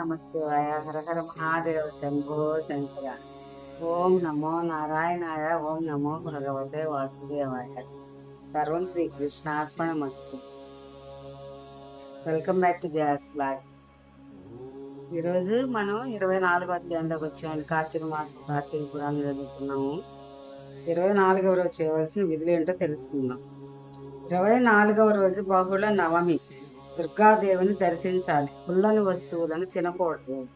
నమ శివాయ హర హర మహాదేవ శంభో శంకర ఓం నమో నారాయణాయ ఓం నమో భగవతే వాసుదేవాయ సర్వం శ్రీకృష్ణార్పణమస్తు welcome back to Jaya's vlogs ఈరోజు మనం ఇరవై నాలుగో అధ్యాయంలోకి వచ్చామండి కార్తీక మాసం కార్తీక పురాణం చదువుతున్నాము. ఇరవై నాలుగవ రోజు చేయవలసిన విధులు ఏంటో తెలుసుకుందాం. ఇరవై నాలుగవ రోజు బహుళ నవమి. దుర్గాదేవిని దర్శించాలి. పుల్లని వస్తువులను తినకూడదు.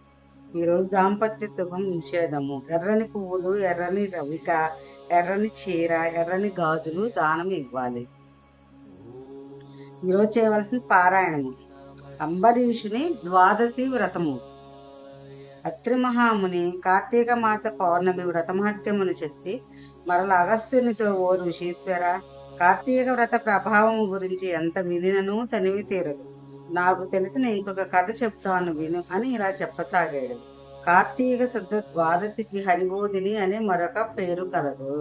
ఈరోజు దాంపత్య శుభం నిషేధము. ఎర్రని పువ్వులు ఎర్రని రవిక ఎర్రని చీర ఎర్రని గాజులు దానం ఇవ్వాలి. ఈరోజు చేయవలసిన పారాయణము. అంబరీషుని ద్వాదశి వ్రతము. అత్రిమహాముని కార్తీక మాస పౌర్ణమి వ్రతమహత్యమును చెప్పి మరల అగస్త్యునితో ఓ ఋషీశ్వర కార్తీక వ్రత ప్రభావం గురించి ఎంత వినినను తనివి తీరదు. నాకు తెలిసిన ఇంకొక కథ చెప్తాను విను అని ఇలా చెప్పసాగాడు. కార్తీక శుద్ధ ద్వాదశికి హరిబోధిని అనే మరొక పేరు కలదు.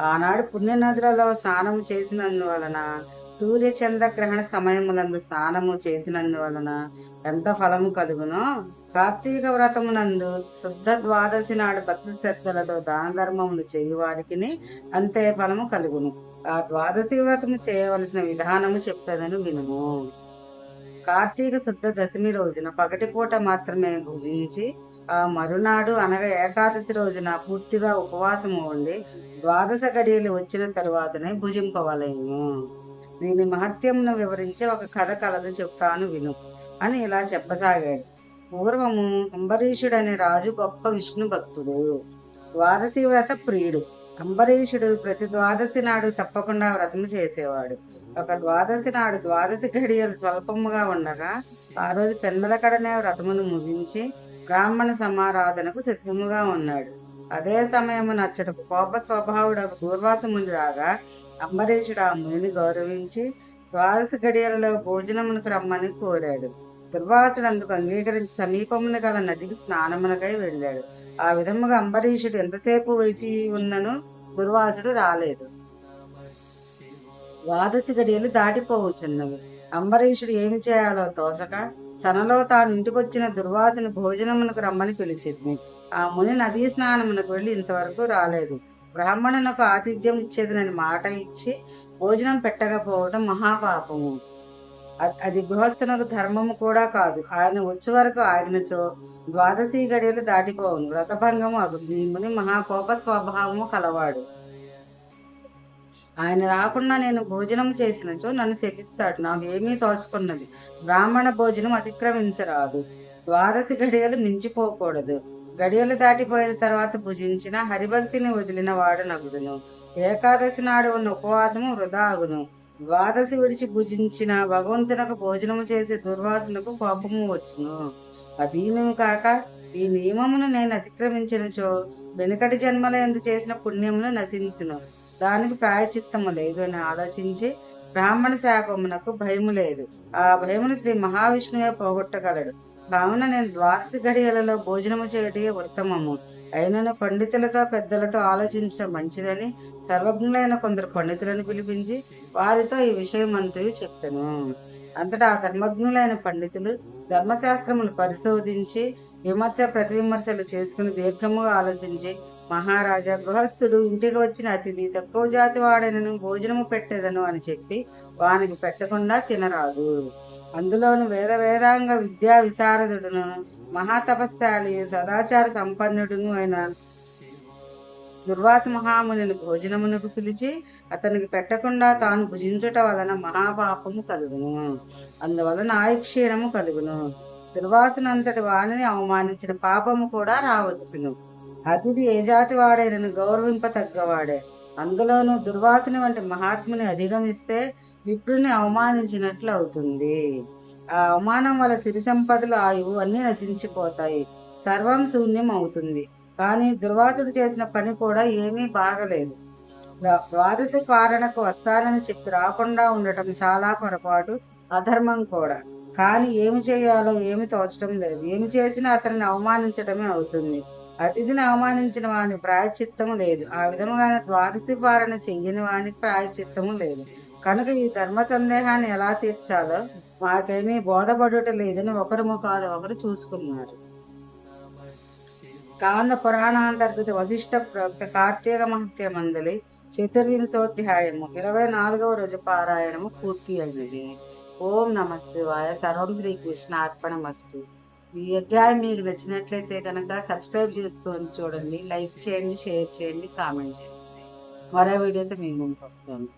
ఆనాడు పుణ్యనదులలో స్నానము చేసినందువలన సూర్య చంద్ర గ్రహణ సమయములందు స్నానము చేసినందువలన ఎంత ఫలము కలుగునో కార్తీక వ్రతమునందు శుద్ధ ద్వాదశి నాడు భక్తి శ్రద్ధలతో దాన ధర్మములు చేయువారికి అంతే ఫలము కలుగును. ఆ ద్వాదశి వ్రతము చేయవలసిన విధానము చెప్పేదని వినుము. కార్తీక శుద్ధ దశమి రోజున పగటిపూట మాత్రమే భుజించి ఆ మరునాడు అనగా ఏకాదశి రోజున పూర్తిగా ఉపవాసము ఉండి ద్వాదశ గడియలు వచ్చిన తరువాతనే భుజింపవలేము. దీని మహత్యమును వివరించి ఒక కథ కలదు చెప్తాను విను అని ఇలా చెప్పసాగాడు. పూర్వము అంబరీషుడు అనే రాజు గొప్ప విష్ణు భక్తుడు ద్వాదశి వ్రత ప్రియుడు. అంబరీషుడు ప్రతి ద్వాదశి నాడు తప్పకుండా వ్రతము చేసేవాడు. ఒక ద్వాదశి నాడు ద్వాదశి ఘడియలు స్వల్పముగా ఉండగా ఆ రోజు పెందలకడనే వ్రతమును ముగించి బ్రాహ్మణ సమారాధనకు సిద్ధముగా ఉన్నాడు. అదే సమయము నచ్చటకు కోప స్వభావుడు ఒక దూర్వాసముని రాగా అంబరీషుడు ఆ మునిని గౌరవించి ద్వాదశి ఘడియలలో భోజనమునకు రమ్మని కోరాడు. దుర్వాసుడు అందుకు అంగీకరించి సమీపమున గల నదికి స్నానమునకై వెళ్ళాడు. ఆ విధముగా అంబరీషుడు ఎంతసేపు వేచి ఉన్నను దుర్వాసుడు రాలేదు. ద్వాదశి గడియలు దాటిపోవచ్చున్నవి అంబరీషుడు ఏమి చేయాలో తోచక తనలో తాను ఇంటికొచ్చిన దుర్వాసుని భోజనమునకు రమ్మని పిలిచింది. ఆ ముని నదీ స్నానమునకు వెళ్ళి ఇంతవరకు రాలేదు. బ్రాహ్మణునకు ఆతిథ్యం ఇచ్చేదనని మాట ఇచ్చి భోజనం పెట్టకపోవడం మహాపాపము. అది గృహస్థునకు ధర్మము కూడా కాదు. ఆయన వచ్చే వరకు ఆగినచో ద్వాదశి గడియలు దాటిపోవును. వ్రతభంగము అగు భీముని మహాకోప స్వభావము కలవాడు. ఆయన రాకుండా నేను భోజనం చేసినచో నన్ను శపిస్తాడు. నాకు ఏమీ తోచుకున్నది. బ్రాహ్మణ భోజనం అతిక్రమించరాదు. ద్వాదశి గడియలు మించిపోకూడదు. గడియలు దాటిపోయిన తర్వాత భుజించిన హరిభక్తిని వదిలిన వాడు నగుదును. ఏకాదశి నాడు ఉన్న ఉపవాసము వృధా అగును. ద్వాదశి విడిచి భుజించిన భగవంతునకు భోజనము చేసే దుర్వాసులకు కోపము వచ్చును. అదీనము కాక ఈ నియమమును నేను అతిక్రమించినచో వెనుకటి జన్మల ఎందు చేసిన పుణ్యమును నశించును. దానికి ప్రాయచిత్తము లేదు అని ఆలోచించి బ్రాహ్మణ శాపమునకు భయము లేదు. ఆ భయమును శ్రీ మహావిష్ణువే పోగొట్టగలడు. కావున నేను ద్వాదశి గడియలలో భోజనము చేయటే ఉత్తమము. అయినను పండితులతో పెద్దలతో ఆలోచించడం మంచిదని సర్వజ్ఞులైన కొందరు పండితులను పిలిపించి వారితో ఈ విషయం అంతయు చెప్పాను అంతటా ఆ ధర్మజ్ఞులైన పండితులు ధర్మశాస్త్రములు పరిశోధించి విమర్శ ప్రతివిమర్శలు చేసుకుని దీర్ఘముగా ఆలోచించి మహారాజా గృహస్థుడు ఇంటికి వచ్చిన అతిథి తక్కువ జాతి వాడనను భోజనము పెట్టేదను అని చెప్పి వానికి పెట్టకుండా తినరాదు. అందులోను వేద వేదాంగ విద్యా విశారదుడును మహాతపస్శాలి సదాచార సంపన్నుడును అయిన దుర్వాస మహామునిని భోజనమునకు పిలిచి అతనికి పెట్టకుండా తాను భుజించుట వలన మహాపాపము కలుగును. అందువలన ఆయుక్షీణము కలుగును. దుర్వాసనంతటి వాణిని అవమానించిన పాపము కూడా రావచ్చును. అతిథి ఏ జాతి వాడైనను గౌరవింపతగ్గవాడే. అందులోనూ దుర్వాసన వంటి మహాత్ముని అధిగమిస్తే విప్రుని అవమానించినట్లు అవుతుంది. ఆ అవమానం వల్ల సిరి సంపదలు ఆయువు అన్ని నశించిపోతాయి. సర్వం శూన్యం అవుతుంది. కానీ దుర్వాసుడు చేసిన పని కూడా ఏమీ బాగలేదు. ద్వాదశ పారణకు వస్తానని చెప్పి రాకుండా ఉండటం చాలా పొరపాటు అధర్మం కూడా. కానీ ఏమి చేయాలో ఏమి తోచడం లేదు. ఏమి చేసినా అతన్ని అవమానించడమే అవుతుంది. అతిథిని అవమానించిన వాని ప్రాయచిత్తము లేదు. ఆ విధముగానే ద్వాదశి పారణ చెయ్యని వానికి ప్రాయచిత్తము లేదు. కనుక ఈ ధర్మ సందేహాన్ని ఎలా తీర్చాలో మాకేమీ బోధపడుట లేదని ఒకరి ముఖాలు ఒకరు చూసుకున్నారు. స్కాంద పురాణాంతర్గత వశిష్ట ప్రవక్త కార్తీక మహత్య మందలి చతుర్వింశోధ్యాయము ఇరవై నాలుగవ రోజు పారాయణము పూర్తి అయినది. ఓం నమ శివాయ. సర్వం శ్రీకృష్ణ అర్పణమస్తు. ఈ అధ్యాయం మీకు నచ్చినట్లయితే కనుక సబ్స్క్రైబ్ చేసుకొని చూడండి లైక్ చేయండి షేర్ చేయండి కామెంట్ చేయండి. మరో వీడియోతో మీ ముందుకు వస్తాను.